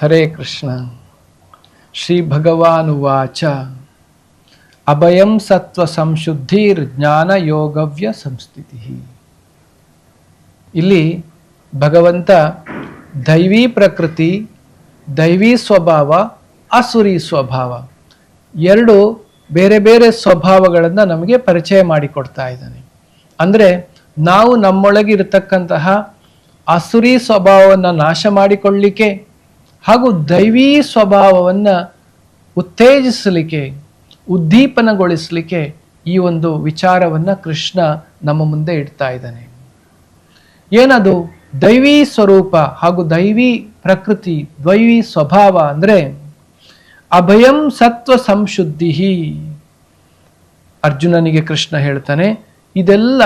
ಹರೇ ಕೃಷ್ಣ. ಶ್ರೀ ಭಗವಾನುವಾಚ ಅಭಯಂ ಸತ್ವ ಸಂಶುದ್ಧಿರ್ ಜ್ಞಾನ ಯೋಗವ್ಯ ಸಂಸ್ಥಿತಿ. ಇಲ್ಲಿ ಭಗವಂತ ದೈವಿ ಪ್ರಕೃತಿ, ದೈವಿ ಸ್ವಭಾವ, ಅಸುರಿ ಸ್ವಭಾವ ಎರಡು ಬೇರೆ ಬೇರೆ ಸ್ವಭಾವಗಳನ್ನು ನಮಗೆ ಪರಿಚಯ ಮಾಡಿಕೊಡ್ತಾ ಇದ್ದಾನೆ. ಅಂದರೆ ನಾವು ನಮ್ಮೊಳಗೆ ಇರತಕ್ಕಂತಹ ಅಸುರಿ ಸ್ವಭಾವವನ್ನು ನಾಶ ಮಾಡಿಕೊಳ್ಳಿಕ್ಕೆ ಹಾಗೂ ದೈವೀ ಸ್ವಭಾವವನ್ನು ಉತ್ತೇಜಿಸಲಿಕ್ಕೆ, ಉದ್ದೀಪನಗೊಳಿಸಲಿಕ್ಕೆ ಈ ಒಂದು ವಿಚಾರವನ್ನು ಕೃಷ್ಣ ನಮ್ಮ ಮುಂದೆ ಇಡ್ತಾ ಇದ್ದಾನೆ. ಏನದು? ದೈವಿ ಸ್ವರೂಪ ಹಾಗೂ ದೈವಿ ಪ್ರಕೃತಿ, ದ್ವೈವಿ ಸ್ವಭಾವ ಅಂದರೆ ಅಭಯಂ ಸತ್ವ ಸಂಶುದ್ಧಿ ಅರ್ಜುನನಿಗೆ ಕೃಷ್ಣ ಹೇಳ್ತಾನೆ, ಇದೆಲ್ಲ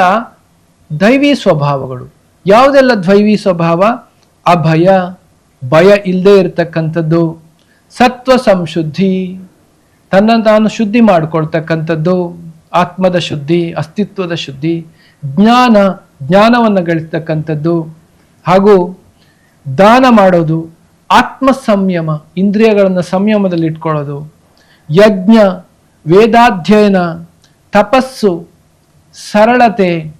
ದೈವಿ ಸ್ವಭಾವಗಳು. ಯಾವುದೆಲ್ಲ ದ್ವೈವಿ ಸ್ವಭಾವ? ಅಭಯ. ಭಯ ಇಲ್ಲದೆ ಇರತಕ್ಕಂಥದ್ದು, ಸತ್ವ ಸಂಶುದ್ಧಿ, ತನ್ನ ತಾನು ಶುದ್ಧಿ ಮಾಡಿಕೊಳ್ತಕ್ಕಂಥದ್ದು, ಆತ್ಮದ ಶುದ್ಧಿ, ಅಸ್ತಿತ್ವದ ಶುದ್ಧಿ, ಜ್ಞಾನ, ಜ್ಞಾನವನ್ನು ಗಳಿಸ್ತಕ್ಕಂಥದ್ದು, ಹಾಗೂ ದಾನ ಮಾಡೋದು ಆತ್ಮ ಸಂಯಮ ಇಂದ್ರಿಯಗಳನ್ನು ಸಂಯಮದಲ್ಲಿ ಇಟ್ಕೊಳ್ಳೋದು, ಯಜ್ಞ, ವೇದಾಧ್ಯಯನ, ತಪಸ್ಸು, ಸರಳತೆ,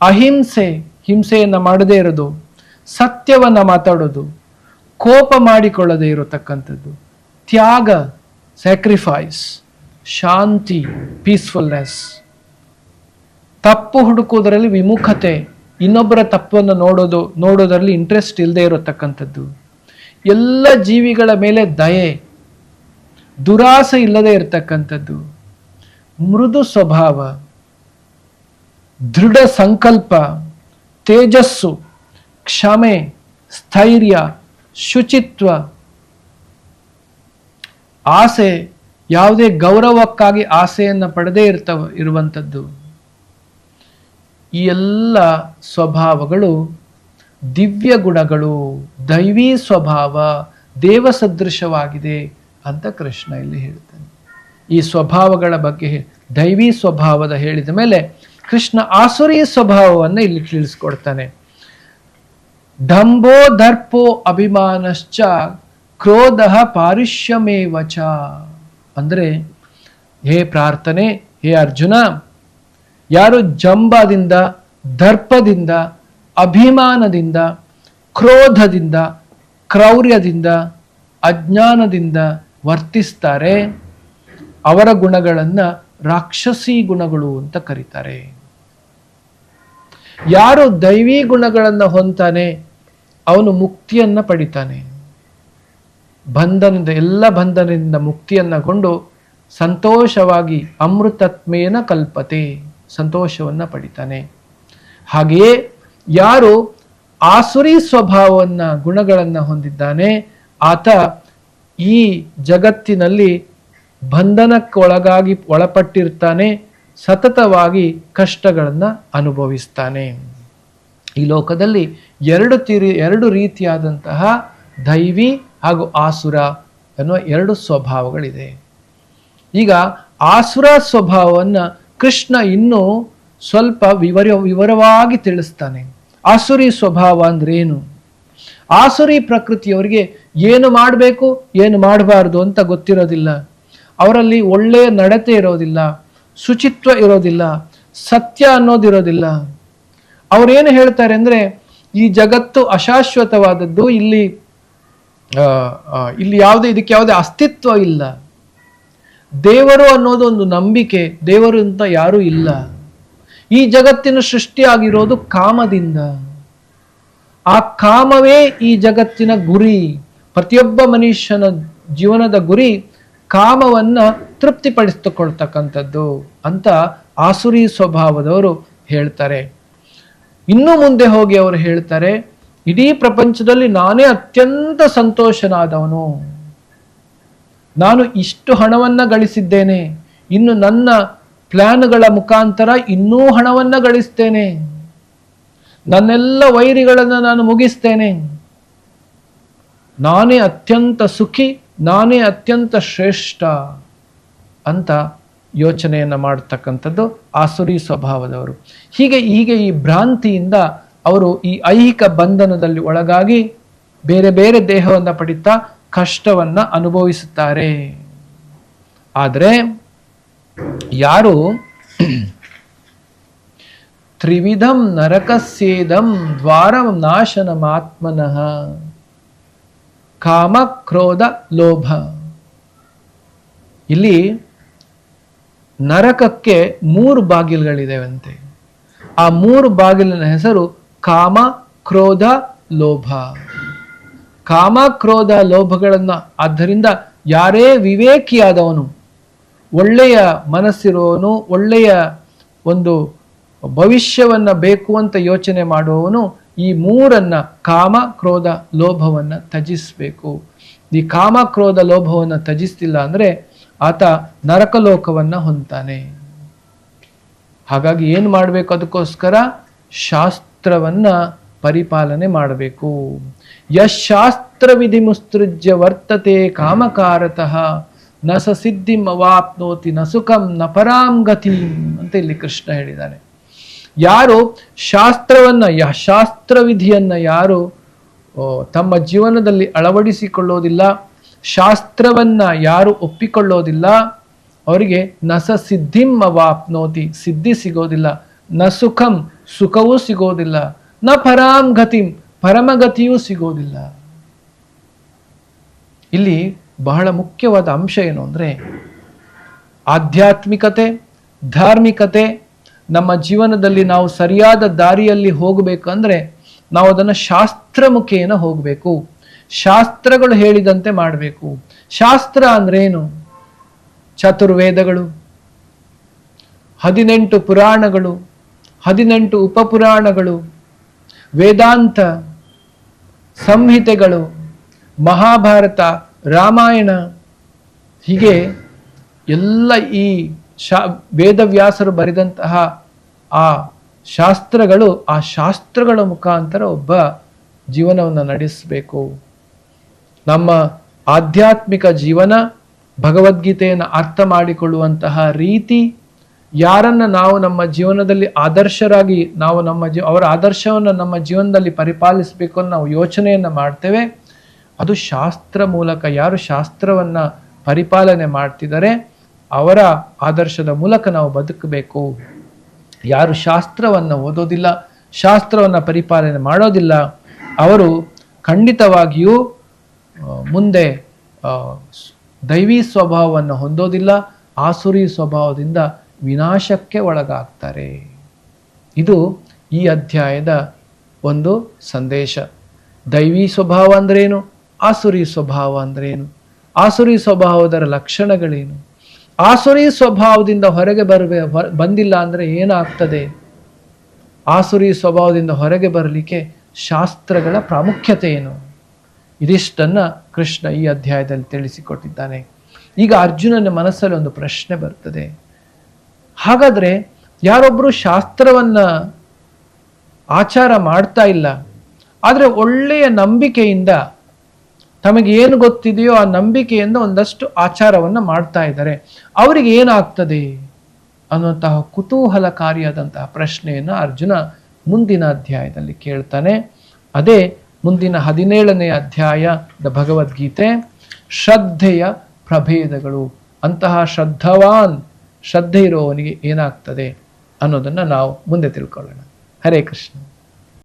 ಅಹಿಂಸೆ, ಹಿಂಸೆಯನ್ನು ಮಾಡದೇ ಇರೋದು, ಸತ್ಯವನ್ನು ಮಾತಾಡೋದು ಕೋಪ ಮಾಡಿಕೊಳ್ಳದೆ ಇರತಕ್ಕಂಥದ್ದು. ತ್ಯಾಗ ಸ್ಯಾಕ್ರಿಫೈಸ್ ಶಾಂತಿ ಪೀಸ್ಫುಲ್ನೆಸ್ ತಪ್ಪು ಹುಡುಕುವುದರಲ್ಲಿ ವಿಮುಖತೆ, ಇನ್ನೊಬ್ಬರ ತಪ್ಪನ್ನು ನೋಡೋದು, ನೋಡೋದರಲ್ಲಿ ಇಂಟ್ರೆಸ್ಟ್ ಇಲ್ಲದೆ ಇರತಕ್ಕಂಥದ್ದು. ಎಲ್ಲ ಜೀವಿಗಳ ಮೇಲೆ ದಯೆ, ದುರಾಸೆ ಇಲ್ಲದೆ ಇರತಕ್ಕಂಥದ್ದು. ಮೃದು ಸ್ವಭಾವ, ದೃಢ ಸಂಕಲ್ಪ, ತೇಜಸ್ಸು, ಕ್ಷಮೆ, ಸ್ಥೈರ್ಯ ಶುಚಿತ್ವ. ಆಸೆ ಯಾವುದೇ ಗೌರವಕ್ಕಾಗಿ ಆಸೆಯನ್ನು ಪಡೆದೇ ಇರ್ತವ, ಇರುವಂಥದ್ದು. ಈ ಎಲ್ಲ ಸ್ವಭಾವಗಳು ದಿವ್ಯ ಗುಣಗಳು, ದೈವೀ ಸ್ವಭಾವ ದೇವ ಸದೃಶವಾಗಿದೆ ಅಂತ ಕೃಷ್ಣ ಇಲ್ಲಿ ಹೇಳ್ತಾನೆ. ಈ ಸ್ವಭಾವಗಳ ಬಗ್ಗೆ ದೈವಿ ಸ್ವಭಾವದ ಹೇಳಿದ ಮೇಲೆ ಕೃಷ್ಣ ಆಸುರಿ ಸ್ವಭಾವವನ್ನು ಇಲ್ಲಿ ತಿಳಿಸ್ಕೊಡ್ತಾನೆ. ಢಂಬೋ ದರ್ಪೋ ಅಭಿಮಾನಶ್ಚ ಕ್ರೋಧ ಪಾರುಷ್ಯಮೇವಚ ಅಂದರೆ ಹೇ ಪ್ರಾರ್ಥನೆ, ಹೇ ಅರ್ಜುನ, ಯಾರು ಜಂಬದಿಂದ, ದರ್ಪದಿಂದ, ಅಭಿಮಾನದಿಂದ, ಕ್ರೋಧದಿಂದ, ಕ್ರೌರ್ಯದಿಂದ, ಅಜ್ಞಾನದಿಂದ ವರ್ತಿಸ್ತಾರೆ, ಅವರ ಗುಣಗಳನ್ನು ರಾಕ್ಷಸಿ ಗುಣಗಳು ಅಂತ ಕರೀತಾರೆ. ಯಾರು ದೈವಿ ಗುಣಗಳನ್ನು ಹೊಂತಾನೆ ಅವನು ಮುಕ್ತಿಯನ್ನ ಪಡಿತಾನೆ. ಬಂಧನದ ಎಲ್ಲ ಬಂಧನದಿಂದ ಮುಕ್ತಿಯನ್ನಗೊಂಡು ಸಂತೋಷವಾಗಿ ಅಮೃತತ್ಮೇನ ಕಲ್ಪತೆ, ಸಂತೋಷವನ್ನು ಪಡಿತಾನೆ. ಹಾಗೆಯೇ ಯಾರು ಆಸುರಿ ಸ್ವಭಾವವನ್ನ, ಗುಣಗಳನ್ನು ಹೊಂದಿದ್ದಾನೆ, ಆತ ಈ ಜಗತ್ತಿನಲ್ಲಿ ಬಂಧನಕ್ಕೊಳಗಾಗಿ ಒಳಪಟ್ಟಿರ್ತಾನೆ, ಸತತವಾಗಿ ಕಷ್ಟಗಳನ್ನು ಅನುಭವಿಸ್ತಾನೆ. ಈ ಲೋಕದಲ್ಲಿ ಎರಡು ತಿರಿ, ಎರಡು ರೀತಿಯಾದಂತಹ ದೈವಿ ಹಾಗೂ ಆಸುರ ಅನ್ನುವ ಎರಡು ಸ್ವಭಾವಗಳಿದೆ. ಈಗ ಆಸುರ ಸ್ವಭಾವವನ್ನು ಕೃಷ್ಣ ಇನ್ನೂ ಸ್ವಲ್ಪ ವಿವರ, ವಿವರವಾಗಿ ತಿಳಿಸ್ತಾನೆ. ಆಸುರಿ ಸ್ವಭಾವ ಅಂದ್ರೆ ಏನು? ಆಸುರಿ ಪ್ರಕೃತಿಯವರಿಗೆ ಏನು ಮಾಡಬೇಕು, ಏನು ಮಾಡಬಾರ್ದು ಅಂತ ಗೊತ್ತಿರೋದಿಲ್ಲ. ಅವರಲ್ಲಿ ಒಳ್ಳೆಯ ನಡತೆ ಇರೋದಿಲ್ಲ, ಶುಚಿತ್ವ ಇರೋದಿಲ್ಲ, ಸತ್ಯ ಅನ್ನೋದಿರೋದಿಲ್ಲ. ಅವರೇನು ಹೇಳ್ತಾರೆ ಅಂದ್ರೆ, ಈ ಜಗತ್ತು ಅಶಾಶ್ವತವಾದದ್ದು, ಇಲ್ಲಿ ಇಲ್ಲಿ ಯಾವುದೇ, ಇದಕ್ಕೆ ಯಾವುದೇ ಅಸ್ತಿತ್ವ ಇಲ್ಲ. ದೇವರು ಅನ್ನೋದು ಒಂದು ನಂಬಿಕೆ, ದೇವರು ಅಂತ ಯಾರೂ ಇಲ್ಲ. ಈ ಜಗತ್ತಿನ ಸೃಷ್ಟಿಯಾಗಿರೋದು ಕಾಮದಿಂದ. ಆ ಕಾಮವೇ ಈ ಜಗತ್ತಿನ ಗುರಿ. ಪ್ರತಿಯೊಬ್ಬ ಮನುಷ್ಯನ ಜೀವನದ ಗುರಿ ಕಾಮವನ್ನ ತೃಪ್ತಿಪಡಿಸಿಕೊಳ್ತಕ್ಕಂಥದ್ದು ಅಂತ ಆಸುರಿ ಸ್ವಭಾವದವರು ಹೇಳ್ತಾರೆ. ಇನ್ನು ಮುಂದೆ ಹೋಗಿ ಅವರು ಹೇಳ್ತಾರೆ, ಇಡೀ ಪ್ರಪಂಚದಲ್ಲಿ ನಾನೇ ಅತ್ಯಂತ ಸಂತೋಷನಾದವನು. ನಾನು ಇಷ್ಟು ಹಣವನ್ನ ಗಳಿಸಿದ್ದೇನೆ. ಇನ್ನು ನನ್ನ ಪ್ಲಾನ್ಗಳ ಮುಖಾಂತರ ಇನ್ನೂ ಹಣವನ್ನ ಗಳಿಸ್ತೇನೆ. ನನ್ನೆಲ್ಲ ವೈರಿಗಳನ್ನು ನಾನು ಮುಗಿಸ್ತೇನೆ. ನಾನೇ ಅತ್ಯಂತ ಸುಖಿ, ನಾನೇ ಅತ್ಯಂತ ಶ್ರೇಷ್ಠ ಅಂತ ಯೋಚನೆಯನ್ನು ಮಾಡತಕ್ಕಂಥದ್ದು ಆಸುರಿ ಸ್ವಭಾವದವರು. ಹೀಗೆ ಹೀಗೆ ಈ ಭ್ರಾಂತಿಯಿಂದ ಅವರು ಈ ಐಹಿಕ ಬಂಧನದಲ್ಲಿ ಒಳಗಾಗಿ ಬೇರೆ ಬೇರೆ ದೇಹವನ್ನು ಪಡಿತಾ ಕಷ್ಟವನ್ನ ಅನುಭವಿಸುತ್ತಾರೆ. ಆದರೆ ಯಾರು ತ್ರಿವಿಧಂ ನರಕಸ್ಯೇದಂ ದ್ವಾರಂ ನಾಶನಮಾತ್ಮನಃ ಕಾಮ, ಕ್ರೋಧ, ಲೋಭ. ಇಲ್ಲಿ ನರಕಕ್ಕೆ ಮೂರು ಬಾಗಿಲುಗಳಿದೆವಂತೆ. ಆ ಮೂರು ಬಾಗಿಲಿನ ಹೆಸರು ಕಾಮ, ಕ್ರೋಧ, ಲೋಭ. ಕಾಮ, ಕ್ರೋಧ, ಲೋಭಗಳನ್ನು ಆದ್ದರಿಂದ ಯಾರೇ ವಿವೇಕಿಯಾದವನು, ಒಳ್ಳೆಯ ಮನಸ್ಸಿರುವವನು ಒಳ್ಳೆಯ ಒಂದು ಭವಿಷ್ಯವನ್ನು ಬೇಕು ಅಂತ ಯೋಚನೆ ಮಾಡುವವನು ಈ ಮೂರನ್ನ ಕಾಮ, ಕ್ರೋಧ, ಲೋಭವನ್ನು ತ್ಯಜಿಸಬೇಕು. ಈ ಕಾಮ, ಕ್ರೋಧ, ಲೋಭವನ್ನು ತ್ಯಜಿಸ್ತಿಲ್ಲ ಅಂದ್ರೆ ಆತ ನರಕಲೋಕವನ್ನ ಹೊಂತಾನೆ ಹಾಗಾಗಿ ಏನು ಮಾಡಬೇಕು ಅದಕ್ಕೋಸ್ಕರ ಶಾಸ್ತ್ರವನ್ನ ಪರಿಪಾಲನೆ ಮಾಡಬೇಕು. ಯಶಾಸ್ತ್ರ ವಿಧಿ ಮುಸ್ತೃಜ್ಯ ವರ್ತತೆ ಕಾಮಕಾರತಃ ನ ಸಿದ್ಧಿಂ ಅವಾಪ್ನೋತಿ ನ ಸುಖಂ ನ ಅಂತ ಇಲ್ಲಿ ಕೃಷ್ಣ ಹೇಳಿದ್ದಾನೆ ಯಾರು ಶಾಸ್ತ್ರವನ್ನ ಯ ಶಾಸ್ತ್ರ ವಿಧಿಯನ್ನ ಯಾರು ತಮ್ಮ ಜೀವನದಲ್ಲಿ ಅಳವಡಿಸಿಕೊಳ್ಳೋದಿಲ್ಲ ಶಾಸ್ತ್ರವನ್ನ ಯಾರು ಒಪ್ಪಿಕೊಳ್ಳೋದಿಲ್ಲ. ಅವರಿಗೆ ನಸ ಸಿದ್ಧಿಂ ಅವಾಪ್ನೋತಿ, ಸಿದ್ಧಿ ಸಿಗೋದಿಲ್ಲ. ನ ಸುಖಂ ಸುಖವೂ ಸಿಗೋದಿಲ್ಲ. ನ ಪರಾಂ ಗತಿಂ ಪರಮಗತಿಯೂ ಸಿಗೋದಿಲ್ಲ. ಇಲ್ಲಿ ಬಹಳ ಮುಖ್ಯವಾದ ಅಂಶ ಏನು ಅಂದರೆ ಆಧ್ಯಾತ್ಮಿಕತೆ, ಧಾರ್ಮಿಕತೆ. ನಮ್ಮ ಜೀವನದಲ್ಲಿ ನಾವು ಸರಿಯಾದ ದಾರಿಯಲ್ಲಿ ಹೋಗಬೇಕಂದ್ರೆ ನಾವು ಅದನ್ನು ಶಾಸ್ತ್ರ ಮುಖೇನ ಹೋಗಬೇಕು. ಶಾಸ್ತ್ರಗಳು ಹೇಳಿದಂತೆ ಮಾಡಬೇಕು. ಶಾಸ್ತ್ರ ಅಂದ್ರೆ ಏನು? ಚತುರ್ವೇದಗಳು, ಹದಿನೆಂಟು ಪುರಾಣಗಳು, ಹದಿನೆಂಟು ಉಪಪುರಾಣಗಳು, ವೇದಾಂತ ಸಂಹಿತೆಗಳು, ಮಹಾಭಾರತ, ರಾಮಾಯಣ, ಹೀಗೆ ಎಲ್ಲ ಈ ಶಾ, ವೇದವ್ಯಾಸರು ಬರೆದಂತಹ ಆ ಶಾಸ್ತ್ರಗಳು ಆ ಶಾಸ್ತ್ರಗಳ ಮುಖಾಂತರ ಒಬ್ಬ ಜೀವನವನ್ನು ನಡೆಸಬೇಕು. ನಮ್ಮ ಆಧ್ಯಾತ್ಮಿಕ ಜೀವನ ಭಗವದ್ಗೀತೆಯನ್ನು ಅರ್ಥ ಮಾಡಿಕೊಳ್ಳುವಂತಹ ರೀತಿ ಯಾರನ್ನ ನಾವು ನಮ್ಮ ಜೀವನದಲ್ಲಿ ಆದರ್ಶರಾಗಿ ನಾವು ನಮ್ಮ ಜೀವ ಅವರ ಆದರ್ಶವನ್ನು ನಮ್ಮ ಜೀವನದಲ್ಲಿ ಪರಿಪಾಲಿಸಬೇಕು ಅಂತ ನಾವು ಯೋಚನೆಯನ್ನು ಮಾಡ್ತೇವೆ. ಅದು ಶಾಸ್ತ್ರ ಮೂಲಕ ಯಾರು ಶಾಸ್ತ್ರವನ್ನು ಪರಿಪಾಲನೆ ಮಾಡ್ತಿದ್ದಾರೆ, ಅವರ ಆದರ್ಶದ ಮೂಲಕ ನಾವು ಬದುಕಬೇಕು. ಯಾರು ಶಾಸ್ತ್ರವನ್ನು ಓದೋದಿಲ್ಲ, ಶಾಸ್ತ್ರವನ್ನು ಪರಿಪಾಲನೆ ಮಾಡೋದಿಲ್ಲ, ಅವರು ಖಂಡಿತವಾಗಿಯೂ ಮುಂದೆ ದೈವಿ ಸ್ವಭಾವವನ್ನು ಹೊಂದೋದಿಲ್ಲ, ಆಸುರಿ ಸ್ವಭಾವದಿಂದ ವಿನಾಶಕ್ಕೆ ಒಳಗಾಗ್ತಾರೆ. ಇದು ಈ ಅಧ್ಯಾಯದ ಒಂದು ಸಂದೇಶ. ದೈವಿ ಸ್ವಭಾವ ಅಂದ್ರೇನು? ಆಸುರಿ ಸ್ವಭಾವ ಅಂದ್ರೇನು? ಆಸುರಿ ಸ್ವಭಾವದರ ಲಕ್ಷಣಗಳೇನು? ಆಸುರಿ ಸ್ವಭಾವದಿಂದ ಹೊರಗೆ ಬರಬೇ ಬಂದಿಲ್ಲ ಅಂದರೆ ಏನಾಗ್ತದೆ? ಆಸುರಿ ಸ್ವಭಾವದಿಂದ ಹೊರಗೆ ಬರಲಿಕ್ಕೆ ಶಾಸ್ತ್ರಗಳ ಪ್ರಾಮುಖ್ಯತೆ ಏನು? ಇದಿಷ್ಟನ್ನ ಕೃಷ್ಣ ಈ ಅಧ್ಯಾಯದಲ್ಲಿ ತಿಳಿಸಿಕೊಟ್ಟಿದ್ದಾನೆ. ಈಗ ಅರ್ಜುನನ ಮನಸ್ಸಲ್ಲಿ ಒಂದು ಪ್ರಶ್ನೆ ಬರ್ತದೆ. ಹಾಗಾದರೆ ಯಾರೊಬ್ಬರು ಶಾಸ್ತ್ರವನ್ನು ಆಚಾರ ಮಾಡ್ತಾ ಇಲ್ಲ, ಆದರೆ ಒಳ್ಳೆಯ ನಂಬಿಕೆಯಿಂದ ತಮಗೆ ಏನು ಗೊತ್ತಿದೆಯೋ ಆ ನಂಬಿಕೆಯಿಂದ ಒಂದಷ್ಟು ಆಚಾರವನ್ನು ಮಾಡ್ತಾ ಇದ್ದಾರೆ. ಅವರಿಗೆ ಏನಾಗ್ತದೆ ಅನ್ನುವಂತಹ ಕುತೂಹಲಕಾರಿಯಾದಂತಹ ಪ್ರಶ್ನೆಯನ್ನು ಅರ್ಜುನ ಮುಂದಿನ ಅಧ್ಯಾಯದಲ್ಲಿ ಕೇಳ್ತಾನೆ. ಅದೇ ಮುಂದಿನ ಹದಿನೇಳನೇ ಅಧ್ಯಾಯದ ಭಗವದ್ಗೀತೆ, ಶ್ರದ್ಧೆಯ ಪ್ರಭೇದಗಳು. ಅಂತಹ ಶ್ರದ್ಧವಾನ್ ಶ್ರದ್ಧೆ ಇರೋವನಿಗೆ ಏನಾಗ್ತದೆ ಅನ್ನೋದನ್ನ ನಾವು ಮುಂದೆ ತಿಳ್ಕೊಳ್ಳೋಣ. ಹರೇ ಕೃಷ್ಣ.